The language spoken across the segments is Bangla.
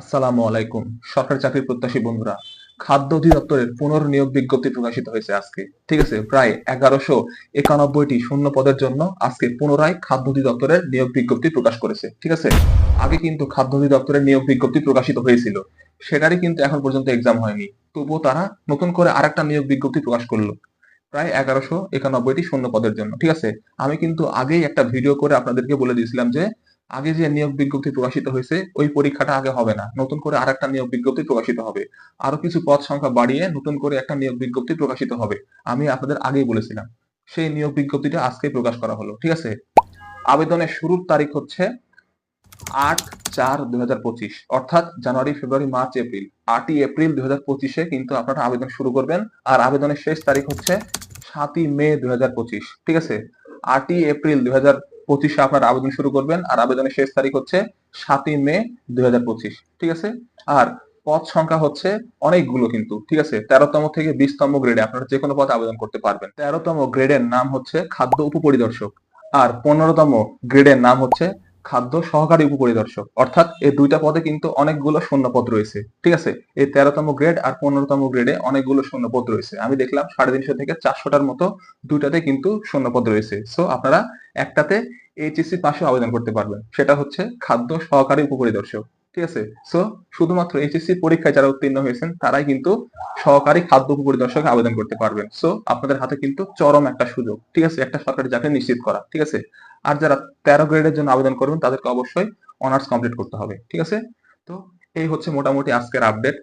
আসসালামু আলাইকুম। সরকারি চাকরির প্রত্যাশী বন্ধুরা, খাদ্য অধিদপ্তরের পুনর্নিয়োগ বিজ্ঞপ্তি প্রকাশিত হয়েছে আজকে। ঠিক আছে, প্রায় এগারোশো একানব্বইটি শূন্য পদের জন্য আজকে পুনরায় খাদ্য অধিদপ্তরের নিয়োগ বিজ্ঞপ্তি প্রকাশ করেছে। ঠিক আছে, আগে কিন্তু খাদ্য অধিদপ্তরের নিয়োগ বিজ্ঞপ্তি প্রকাশিত হয়েছিল, সেটারই কিন্তু এখন পর্যন্ত এক্সাম হয়নি। তবুও তারা নতুন করে আরেকটা নিয়োগ বিজ্ঞপ্তি প্রকাশ করল, প্রায় এগারোশো একানব্বইটি শূন্য পদের জন্য। ঠিক আছে, আমি কিন্তু আগেই একটা ভিডিও করে আপনাদেরকে বলে দিয়েছিলাম যে আগে যে নিয়োগ বিজ্ঞপ্তি প্রকাশিত হয়েছে, ওই পরীক্ষাটা আগে হবে না। নতুন করে আরেকটা নিয়োগ বিজ্ঞপ্তি প্রকাশিত হবে। আরও কিছু পদ সংখ্যা বাড়িয়ে নতুন করে একটা নিয়োগ বিজ্ঞপ্তি প্রকাশিত হবে। আমি আপনাদের আগেই বলেছিলাম। সেই নিয়োগ বিজ্ঞপ্তিটা আজকে প্রকাশ করা হলো, ঠিক আছে? আবেদনের শুরুর তারিখ হচ্ছে আট চার দুই অর্থাৎ জানুয়ারি, ফেব্রুয়ারি, মার্চ, এপ্রিল। আটই এপ্রিল দুই হাজার পঁচিশে কিন্তু আপনারা আবেদন শুরু করবেন। আর আবেদনের শেষ তারিখ হচ্ছে সাতই মে দুই হাজার পঁচিশ, ঠিক আছে? আটই এপ্রিল দুই হাজার পঁচিশে আপনার আবেদন শুরু করবেন, আর আবেদনের শেষ তারিখ হচ্ছে সাতই মে দুই হাজার পঁচিশ, ঠিক আছে? আর পদ সংখ্যা হচ্ছে অনেকগুলো কিন্তু, ঠিক আছে? তেরোতম থেকে বিশতম গ্রেডে আপনারা যে কোনো পদ আবেদন করতে পারবেন। তেরোতম গ্রেডের নাম হচ্ছে খাদ্য উপপরিদর্শক, আর পনেরোতম গ্রেডের নাম হচ্ছে খাদ্য সহকারী উপপরিদর্শক। অর্থাৎ এই দুইটা পদে কিন্তু অনেকগুলো শূন্য পদ রয়েছে। ঠিক আছে? এই তেরোতম গ্রেড আর পনেরোতম গ্রেডে অনেকগুলো শূন্য পদ রয়েছে। আমি দেখলাম সাড়ে তিনশো থেকে চারশোটার মতো দুইটাতে কিন্তু শূন্য পদ রয়েছে। সো আপনারা একটাতে এইচএসসি পাশে আবেদন করতে পারবেন। সেটা হচ্ছে খাদ্য সহকারী উপপরিদর্শক। ঠিক আছে? সো শুধুমাত্র এইচএসসি পরীক্ষায় যারা উত্তীর্ণ হয়েছেন, তারাই কিন্তু সহকারী খাদ্য উপপরিদর্শক আবেদন করতে পারবেন। সো আপনাদের হাতে কিন্তু চরম একটা সুযোগ, ঠিক আছে? একটা সরকারি চাকরি নিশ্চিত করা, ঠিক আছে? আর যারা তেরো গ্রেডের জন্য আবেদন করবেন, তাদেরকে অবশ্যই অনার্স কমপ্লিট করতে হবে, ঠিক আছে? তো, এই হচ্ছে মোটামুটি আজকের আপডেট।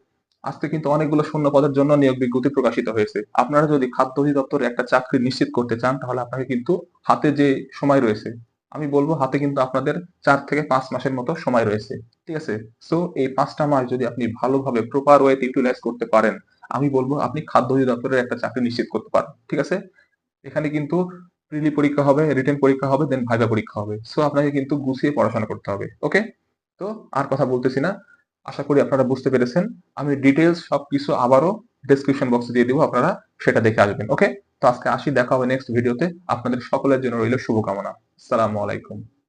আজকে কিন্তু অনেকগুলো শূন্য পদের জন্য নিয়োগ বিজ্ঞপ্তি প্রকাশিত হয়েছে। আপনারা যদি খাদ্য অধিদপ্তরে একটা চাকরি নিশ্চিত করতে চান, তাহলে আপনাকে কিন্তু হাতে যে সময় রয়েছে আমি বলব হাতে কিন্তু আপনাদের চার থেকে পাঁচ মাসের মতো সময় রয়েছে, ঠিক আছে? সো এই পাঁচটা মাস যদি আপনি ভালোভাবে প্রপার ওয়েতে ইউটিলাইজ করতে পারেন, আমি বলব আপনি খাদ্য অধিদপ্তরের একটা চাকরি নিশ্চিত করতে পারেন, ঠিক আছে? এখানে কিন্তু প্রিলি পরীক্ষা হবে রিটেন পরীক্ষা হবে দেন ভাইভা পরীক্ষা হবে। সো আপনাকে কিন্তু গুছিয়ে পড়াশোনা করতে হবে ওকে তো আর কথা বলতেছি না, আশা করি আপনারা বুঝতে পেরেছেন। আমি ডিটেলস সবকিছু আবারও ডেসক্রিপশন বক্সে দিয়ে দিব, আপনারা সেটা দেখে আসবেন ওকে তো আজকে আসি দেখা হবে নেক্সট ভিডিওতে আপনাদের সকলের জন্য রইল শুভকামনা। আসসালামু আলাইকুম।